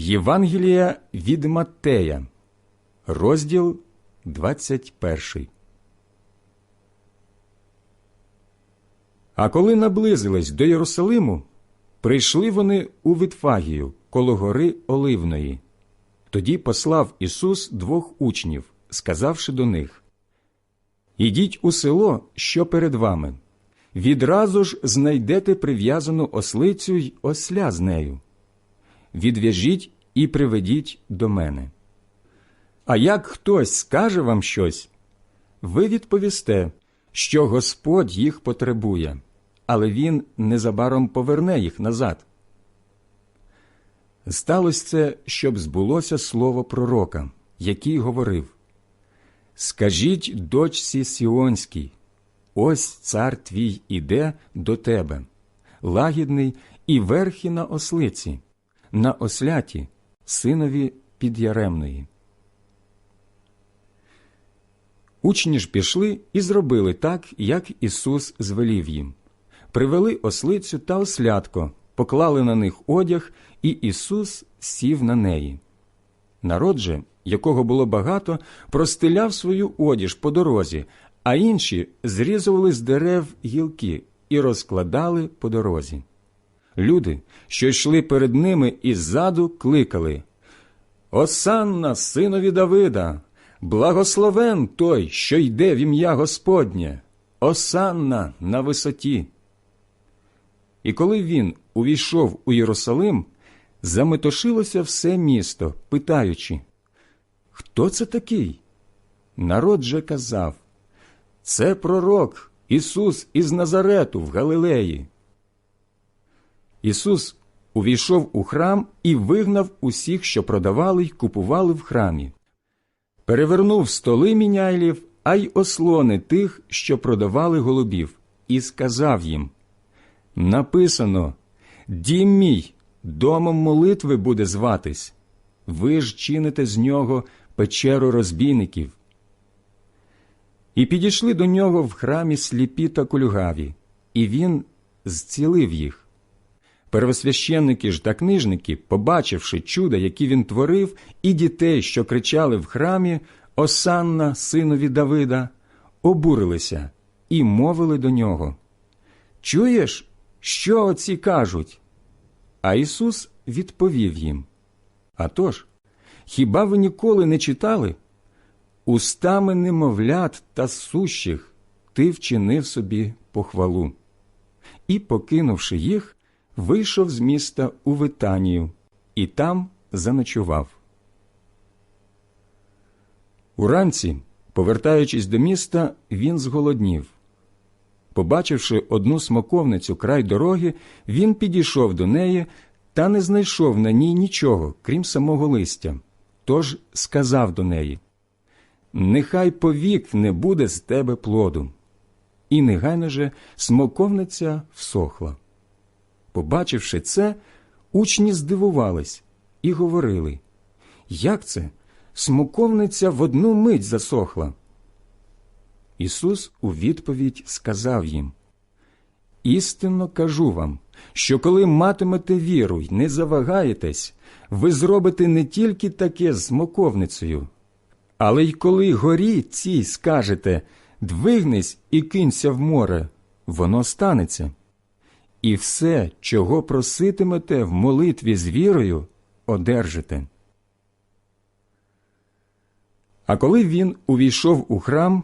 Євангелія від Маттея, розділ 21. А коли наблизились до Єрусалиму, прийшли вони у Витфагію коло гори Оливної. Тоді послав Ісус двох учнів, сказавши до них Ідіть у село, що перед вами. Відразу ж знайдете прив'язану ослицю й осля з нею. Відв'яжіть і приведіть до мене. А як хтось скаже вам щось, ви відповісте, що Господь їх потребує, але Він незабаром поверне їх назад. Сталося це, щоб збулося слово пророка, який говорив Скажіть дочці Сіонській, ось цар твій іде до тебе, лагідний і верхи на ослиці, на осляті, синові підяремної. Учні ж пішли і зробили так, як Ісус звелів їм. Привели ослицю та ослятко, поклали на них одяг, і Ісус сів на неї. Народ же, якого було багато, простиляв свою одіж по дорозі, а інші зрізували з дерев гілки і розкладали по дорозі. Люди, що йшли перед ними іззаду, кликали Осанна, синові Давида, благословен той, що йде в ім'я Господнє, Осанна на висоті. І коли він увійшов у Єрусалим, заметошилося все місто, питаючи, Хто це такий? Народ же казав, Це пророк Ісус із Назарету в Галилеї. Ісус увійшов у храм і вигнав усіх, що продавали й купували в храмі. Перевернув столи міняйлів, а й ослони тих, що продавали голубів, і сказав їм Написано Дім мій, домом молитви буде зватись. Ви ж чините з нього печеру розбійників. І підійшли до нього в храмі сліпі та кульгаві, і він зцілив їх. Первосвященники ж та книжники, побачивши чуда, які він творив, і дітей, що кричали в храмі Осанна, синові Давида, обурилися і мовили до нього Чуєш, що оці кажуть? А Ісус відповів їм «А тож, хіба ви ніколи не читали? Устами немовлят та сущих ти вчинив собі похвалу. І, покинувши їх, вийшов з міста у Витанію і там заночував. Уранці, повертаючись до міста, він зголоднів. Побачивши одну смоковницю край дороги, він підійшов до неї та не знайшов на ній нічого, крім самого листя. Тож сказав до неї Нехай повік не буде з тебе плоду. І негайно же смоковниця всохла. Побачивши це, учні здивувались і говорили Як це? Смоковниця в одну мить засохла. Ісус у відповідь сказав їм Істинно кажу вам, що коли матимете віру й не завагаєтесь, ви зробите не тільки таке з смоковницею, але й коли горі цій скажете двигнись і кинься в море, воно станеться. І все, чого проситимете в молитві з вірою, одержите. А коли він увійшов у храм,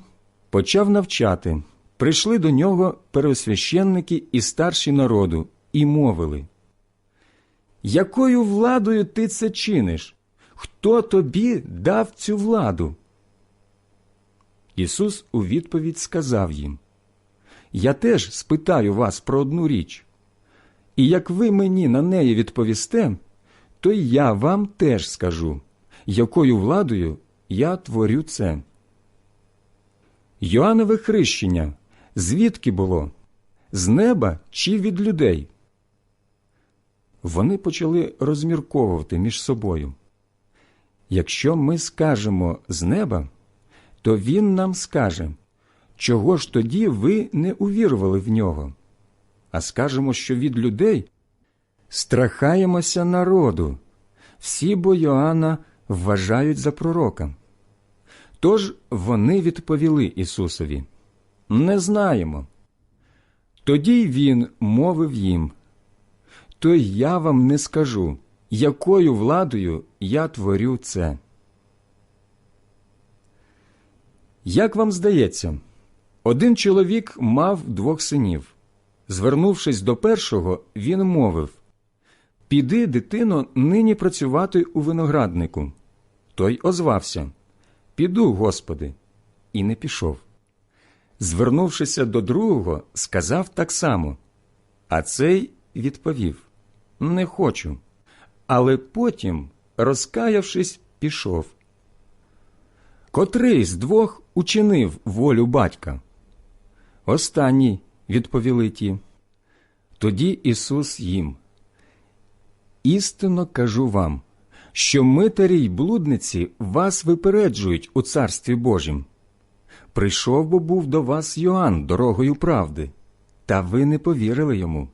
почав навчати, прийшли до нього первосвященники і старші народу і мовили Якою владою ти це чиниш? Хто тобі дав цю владу? Ісус у відповідь сказав їм Я теж спитаю вас про одну річ, і як ви мені на неї відповісте, то й я вам теж скажу, якою владою я творю це. Йоаннове хрещення звідки було? З неба чи від людей? Вони почали розмірковувати між собою. Якщо ми скажемо з неба, то він нам скаже, чого ж тоді ви не увірували в нього, а скажемо, що від людей страхаємося народу. Всі бо Йоанна вважають за пророка. Тож вони відповіли Ісусові Не знаємо. Тоді він мовив їм То я вам не скажу, якою владою я творю це. Як вам здається, один чоловік мав двох синів. Звернувшись до першого, він мовив Піди, дитино, нині працювати у винограднику. Той озвався Піду, Господи, і не пішов. Звернувшися до другого, сказав так само. А цей відповів Не хочу. Але потім, розкаявшись, пішов. Котрий з двох учинив волю батька? Останній, відповіли ті. Тоді Ісус їм. Істинно кажу вам, що митарі й блудниці вас випереджують у Царстві Божім. Прийшов бо був до вас Йоанн дорогою правди, та ви не повірили йому.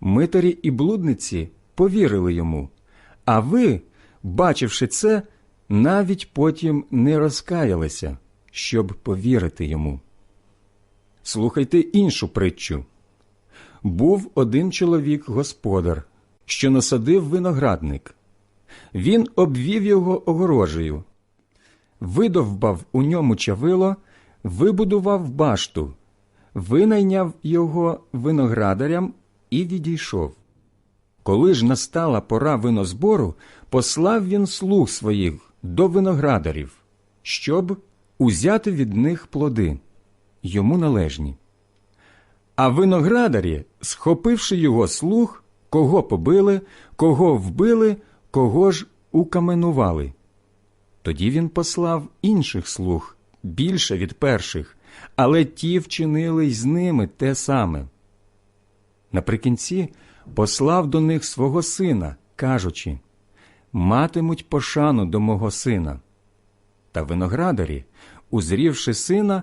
Митарі і блудниці повірили йому, а ви, бачивши це, навіть потім не розкаялися, щоб повірити йому. Слухайте іншу притчу. Був один чоловік господар, що насадив виноградник. Він обвів його огорожею, видовбав у ньому чавило, вибудував башту, винайняв його виноградарям і відійшов. Коли ж настала пора винозбору, послав він слуг своїх до виноградарів, щоб узяти від них плоди, йому належні. А виноградарі, схопивши його слуг, кого побили, кого вбили, кого ж укаменували. Тоді він послав інших слуг, більше від перших, але ті вчинили й з ними те саме. Наприкінці послав до них свого сина, кажучи Матимуть пошану до мого сина. Та виноградарі, узрівши сина,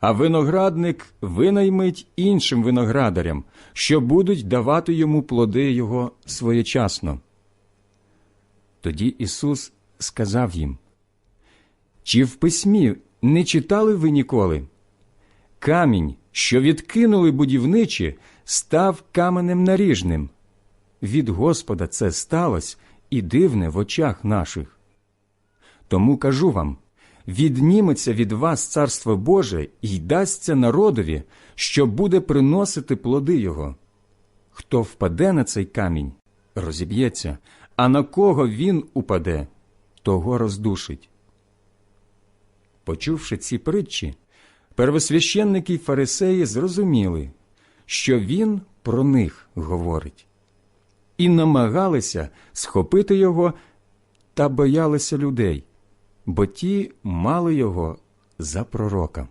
а виноградник винаймить іншим виноградарям, що будуть давати йому плоди його своєчасно. Тоді Ісус сказав їм, Чи в письмі не читали ви ніколи? Камінь, що відкинули будівничі, став каменем наріжним. Від Господа це сталося і дивне в очах наших. Тому кажу вам відніметься від вас Царство Боже і дасться народові, що буде приносити плоди його. Хто впаде на цей камінь, розіб'ється, а на кого він упаде, того роздушить. Почувши ці притчі, первосвященники й фарисеї зрозуміли, що він про них говорить, і намагалися схопити його та боялися людей, бо ті мали його за пророка.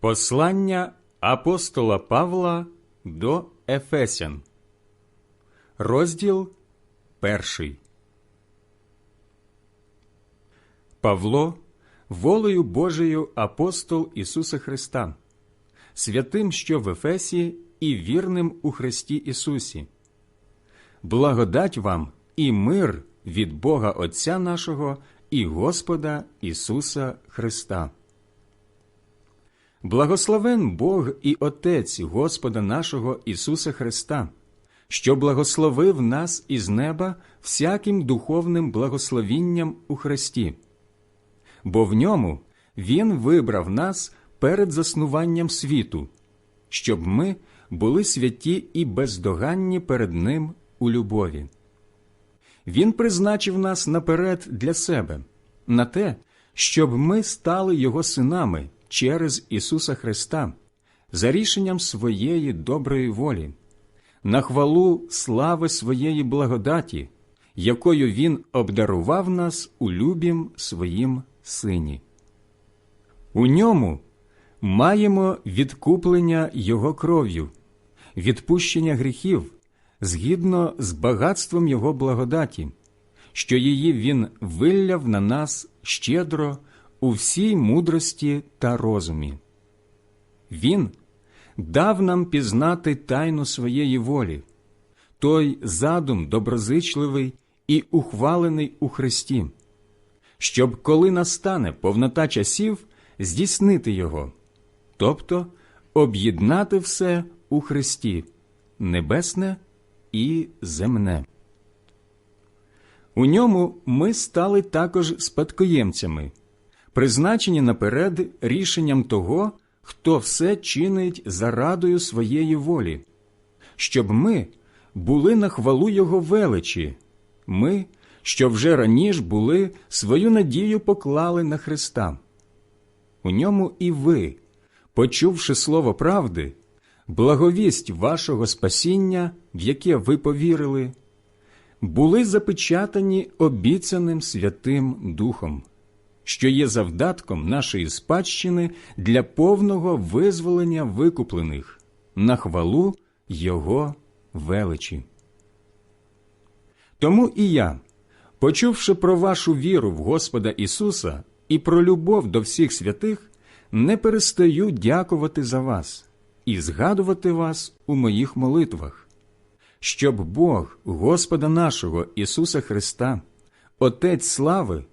Послання апостола Павла до Ефесян, розділ перший. Павло, волею Божою апостол Ісуса Христа, святим, що в Ефесі, і вірним у Христі Ісусі. Благодать вам і мир від Бога Отця нашого і Господа Ісуса Христа. Благословен Бог і Отець Господа нашого Ісуса Христа, що благословив нас із неба всяким духовним благословінням у Христі, бо в ньому Він вибрав нас перед заснуванням світу, щоб ми були святі і бездоганні перед Ним у любові. Він призначив нас наперед для себе, на те, щоб ми стали Його синами через Ісуса Христа, за рішенням своєї доброї волі, на хвалу слави своєї благодаті, якою Він обдарував нас у любім своїм Сині. У ньому маємо відкуплення Його кров'ю, відпущення гріхів згідно з багатством Його благодаті, що її Він вилляв на нас щедро у всій мудрості та розумі. Він дав нам пізнати тайну своєї волі, той задум доброзичливий і ухвалений у Христі, щоб, коли настане повнота часів, здійснити його, тобто об'єднати все у Христі, небесне і земне. У ньому ми стали також спадкоємцями, призначені наперед рішенням того, хто все чинить за радою своєї волі, щоб ми були на хвалу Його величі, ми, що вже раніше були, свою надію поклали на Христа. У ньому і ви, почувши слово правди, благовість вашого спасіння, в яке ви повірили, були запечатані обіцяним Святим Духом, що є завдатком нашої спадщини для повного визволення викуплених на хвалу Його величі. Тому і я, почувши про вашу віру в Господа Ісуса і про любов до всіх святих, не перестаю дякувати за вас і згадувати вас у моїх молитвах, щоб Бог Господа нашого Ісуса Христа, Отець слави,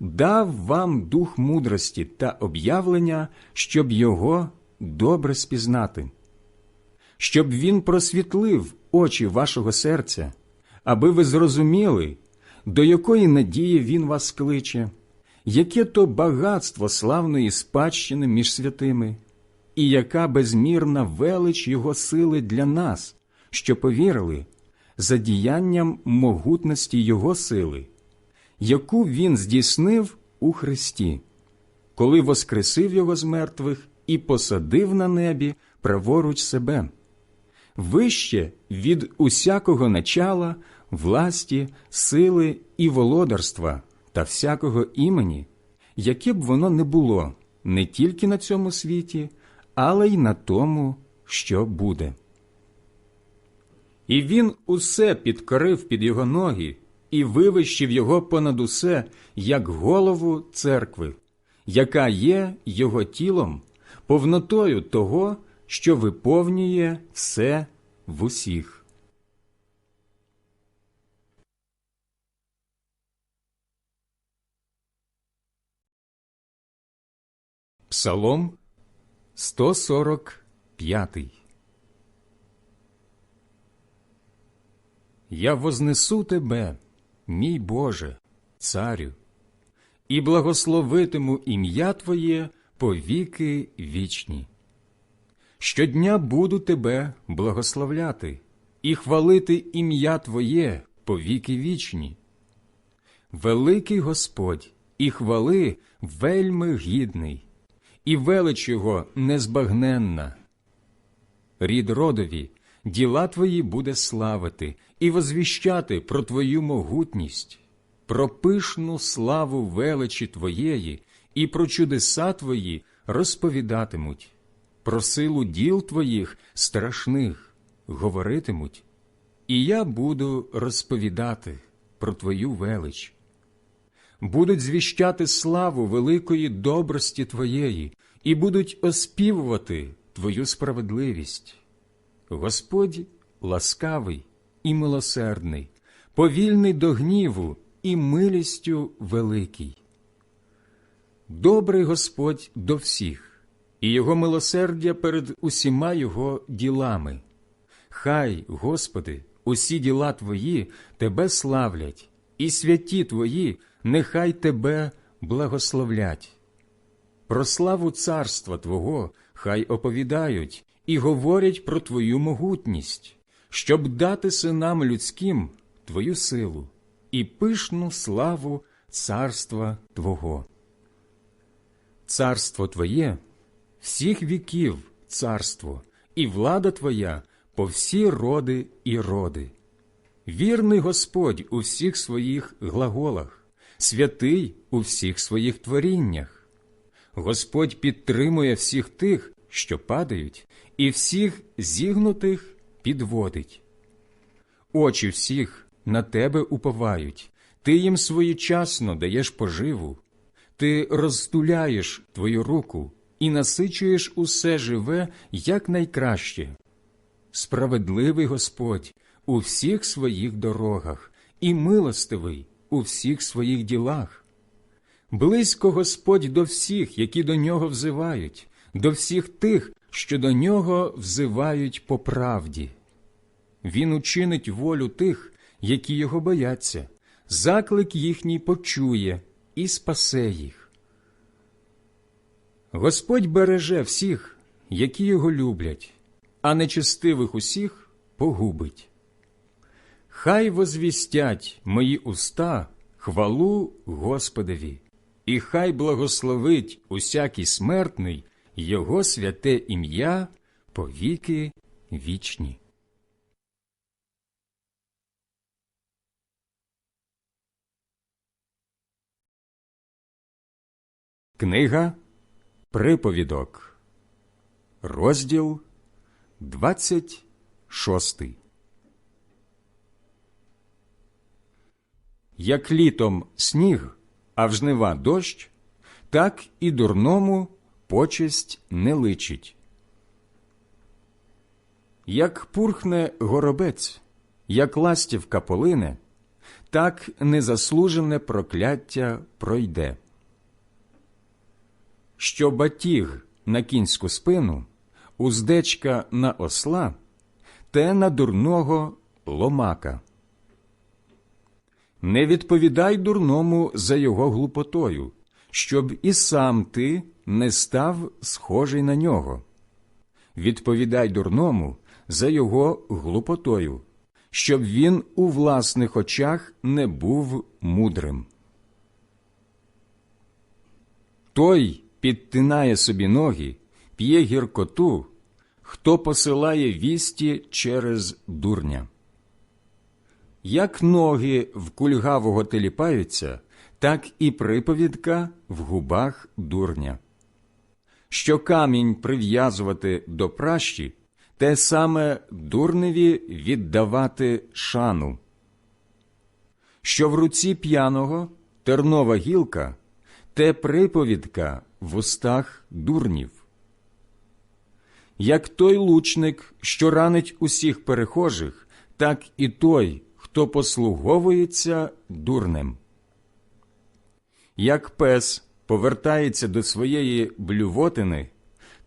дав вам дух мудрості та об'явлення, щоб Його добре спізнати, щоб Він просвітлив очі вашого серця, аби ви зрозуміли, до якої надії Він вас кличе, яке то багатство славної спадщини між святими, і яка безмірна велич Його сили для нас, що повірили, за діянням могутності Його сили, яку Він здійснив у Христі, коли воскресив Його з мертвих і посадив на небі праворуч себе, вище від усякого начала, власті, сили і володарства та всякого імені, яке б воно не було не тільки на цьому світі, але й на тому, що буде. І він усе підкорив під його ноги і вивищив його понад усе, як голову церкви, яка є його тілом, повнотою того, що виповнює все в усіх. Псалом 145 Я вознесу тебе, мій Боже, царю, і благословитиму ім'я Твоє по віки вічні. Щодня буду тебе благословляти і хвалити ім'я Твоє по віки вічні. Великий Господь і хвали вельми гідний і велич його незбагненна. Рід родові, діла твої буде славити і возвіщати про твою могутність, про пишну славу величі твоєї і про чудеса твої розповідатимуть, про силу діл твоїх страшних говоритимуть, і я буду розповідати про твою велич будуть звіщати славу великої добрості Твоєї і будуть оспівувати Твою справедливість. Господь ласкавий і милосердний, повільний до гніву і милістю великий. Добрий Господь до всіх, і Його милосердя перед усіма Його ділами. Хай, Господи, усі діла Твої Тебе славлять, і святі Твої нехай тебе благословлять. Про славу царства Твого хай оповідають і говорять про Твою могутність, щоб дати синам людським Твою силу і пишну славу царства Твого. Царство Твоє всіх віків царство, і влада Твоя по всі роди і роди. Вірний Господь у всіх своїх глаголах, святий у всіх своїх творіннях. Господь підтримує всіх тих, що падають, і всіх зігнутих підводить. Очі всіх на тебе уповають, ти їм своєчасно даєш поживу, ти розтуляєш твою руку і насичуєш усе живе якнайкраще. Справедливий Господь у всіх своїх дорогах і милостивий у всіх своїх ділах. Близько Господь до всіх, які до нього взивають, до всіх тих, що до нього взивають по правді. Він учинить волю тих, які його бояться, заклик їхній почує і спасе їх. Господь береже всіх, які його люблять, а нечестивих усіх погубить. Хай возвістять мої уста хвалу Господові, і хай благословить усякий смертний Його святе ім'я по віки вічні. Книга Приповідок, розділ 26 Як літом сніг, а в жнива дощ, так і дурному почесть не личить. Як пурхне горобець, як ластівка полине, так незаслужене прокляття пройде. Що батіг на кінську спину, уздечка на осла, те на дурного ломака. Не відповідай дурному за його глупотою, щоб і сам ти не став схожий на нього. Відповідай дурному за його глупотою, щоб він у власних очах не був мудрим. Той підтинає собі ноги, п'є гіркоту, хто посилає вісті через дурня. Як ноги в кульгавого теліпаються, так і приповідка в губах дурня. Що камінь прив'язувати до пращі, те саме дурневі віддавати шану. Що в руці п'яного тернова гілка, те приповідка в устах дурнів. Як той лучник, що ранить усіх перехожих, так і той, хто послуговується дурнем. Як пес повертається до своєї блювотини,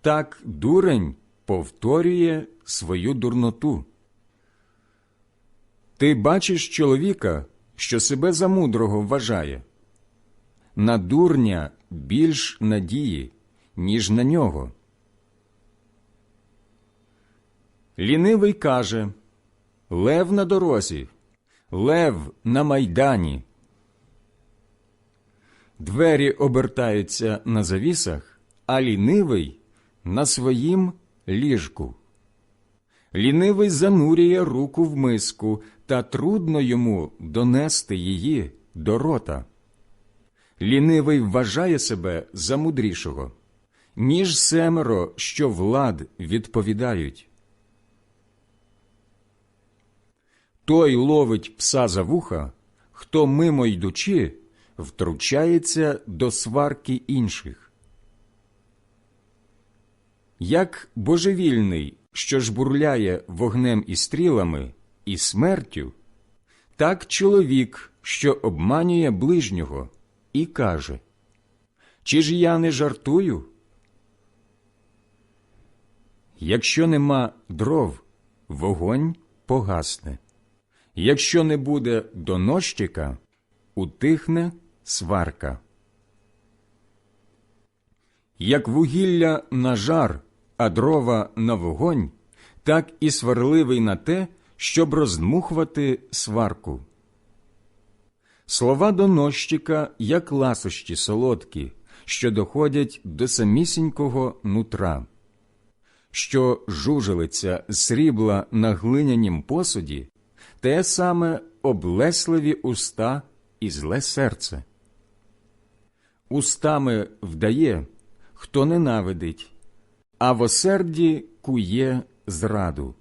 так дурень повторює свою дурноту. Ти бачиш чоловіка, що себе за мудрого вважає. На дурня більш надії, ніж на нього. Лінивий каже Лев на дорозі, лев на майдані. Двері обертаються на завісах, а лінивий на своїм ліжку. Лінивий занурює руку в миску, та трудно йому донести її до рота. Лінивий вважає себе за мудрішого, ніж семеро, що влад відповідають. Той ловить пса за вуха, хто мимо йдучи, втручається до сварки інших. Як божевільний, що жбурляє вогнем і стрілами і смертю, так чоловік, що обманює ближнього, і каже Чи ж я не жартую? Якщо нема дров, вогонь погасне. Якщо не буде донощика, утихне сварка. Як вугілля на жар, а дрова на вогонь, так і сварливий на те, щоб роздмухувати сварку. Слова донощика, як ласощі солодкі, що доходять до самісінького нутра. що жужелиця срібла на глинянім посуді, те саме облесливі уста і зле серце. Устами вдає, хто ненавидить, а в осерді кує зраду.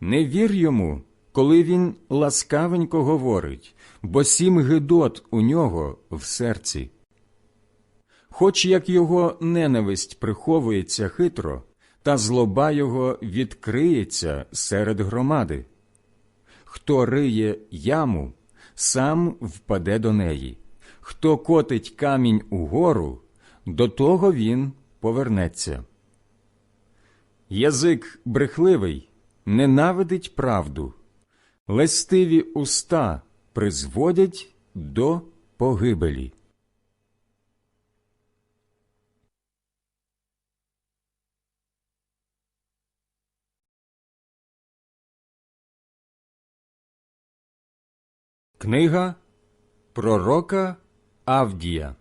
Не вір йому, коли він ласкавенько говорить, бо сім гидот у нього в серці. Хоч як його ненависть приховується хитро, та злоба його відкриється серед громади. Хто риє яму, сам впаде до неї, хто котить камінь угору, до того він повернеться. Язик брехливий ненавидить правду, лестиві уста призводять до погибелі. Книга Пророка Авдія,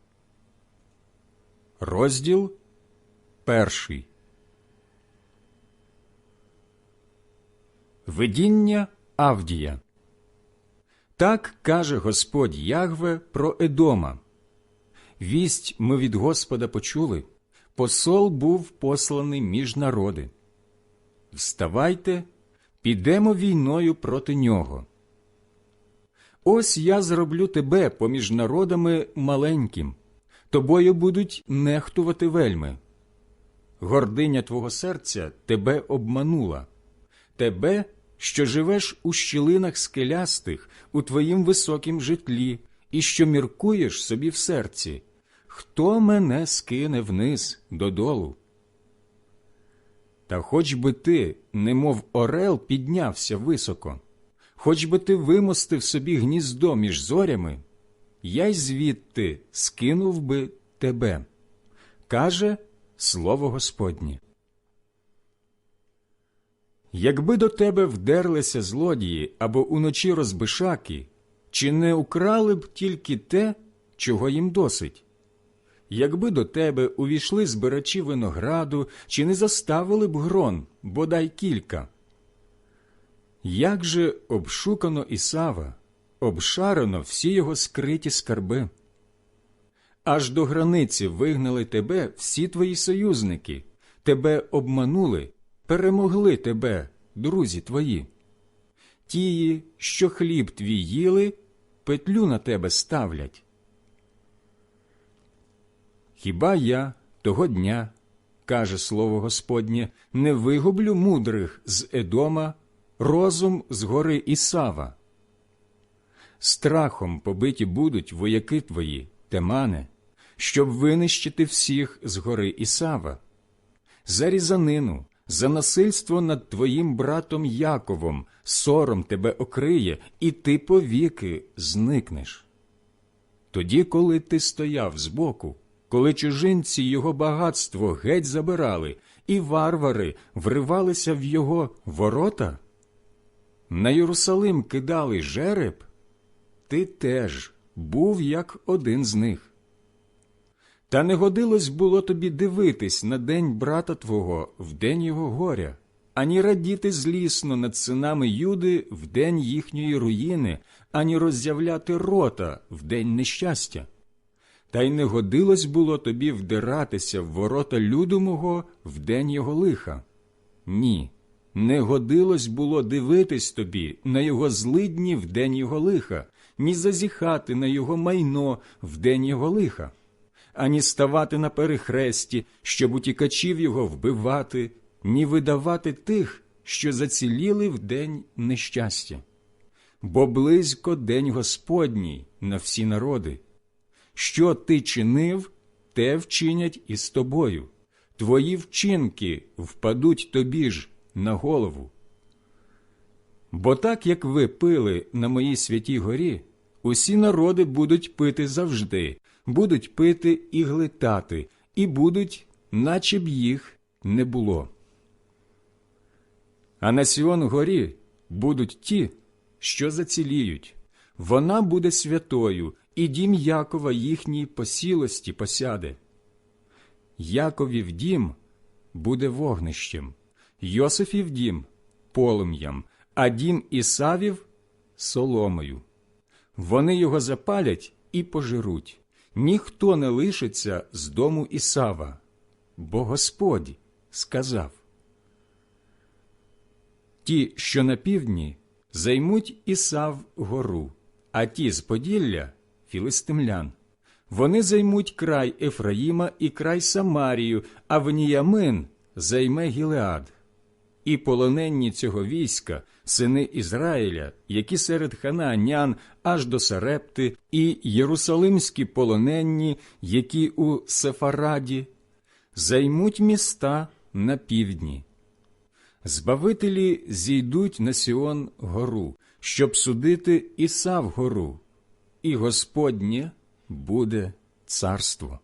розділ перший. Видіння Авдія. Так каже Господь Ягве про Едома. Вість ми від Господа почули. Посол був посланий між народи. Вставайте, підемо війною проти нього. Ось я зроблю тебе поміж народами маленьким, тобою будуть нехтувати вельми. Гординя твого серця тебе обманула, тебе, що живеш у щілинах скелястих, у твоїм високім житлі, і що міркуєш собі в серці. Хто мене скине вниз додолу? Та хоч би ти, немов орел, піднявся високо, хоч би ти вимостив собі гніздо між зорями, я й звідти скинув би тебе, каже слово Господнє. Якби до тебе вдерлися злодії або уночі розбишаки, чи не украли б тільки те, чого їм досить? Якби до тебе увійшли збирачі винограду, чи не заставили б грон, бодай кілька? Як же обшукано Ісава, обшарено всі його скриті скарби? Аж до границі вигнали тебе всі твої союзники, тебе обманули, перемогли тебе, друзі твої. Тії, що хліб твій їли, петлю на тебе ставлять. Хіба я того дня, каже слово Господнє, не вигублю мудрих з Едома, розум з гори Ісава? Страхом побиті будуть вояки твої, темане, щоб винищити всіх з гори Ісава. За різанину, за насильство над твоїм братом Яковом сором тебе окриє, і ти повіки зникнеш. Тоді, коли ти стояв збоку, коли чужинці його багатство геть забирали, і варвари вривалися в його ворота, на Єрусалим кидали жереб, ти теж був як один з них. Та не годилось було тобі дивитись на день брата твого в день його горя, ані радіти злісно над синами Юди в день їхньої руїни, ані роззявляти рота в день нещастя. Та й не годилось було тобі вдиратися в ворота люду мого в день його лиха. Ні, не годилось було дивитись тобі на його злидні в день його лиха, ні зазіхати на його майно в день його лиха, ані ставати на перехресті, щоб утікачів його вбивати, ні видавати тих, що заціліли в день нещастя. Бо близько день Господній на всі народи. Що ти чинив, те вчинять із тобою. Твої вчинки впадуть тобі ж на голову. Бо так як ви пили на моїй святій горі, усі народи будуть пити завжди, будуть пити і глитати, і будуть, наче б їх не було. А на Сіон горі будуть ті, що заціліють. Вона буде святою, і дім Якова їхній посілості посяде. Яковів дім буде вогнищем, Йосифів дім полум'ям, а дім Ісавів соломою. Вони його запалять і пожируть. Ніхто не лишиться з дому Ісава, бо Господь сказав. Ті, що на півдні, займуть Ісав гору, а ті з Поділля філистимлян. Вони займуть край Ефраїма і край Самарію, а Веніямин займе Гілеад. І полоненні цього війська, сини Ізраїля, які серед ханаанян аж до Сарепти, і єрусалимські полоненні, які у Сефараді, займуть міста на півдні. Збавителі зійдуть на Сіон гору, щоб судити Ісав гору, і Господнє буде царство.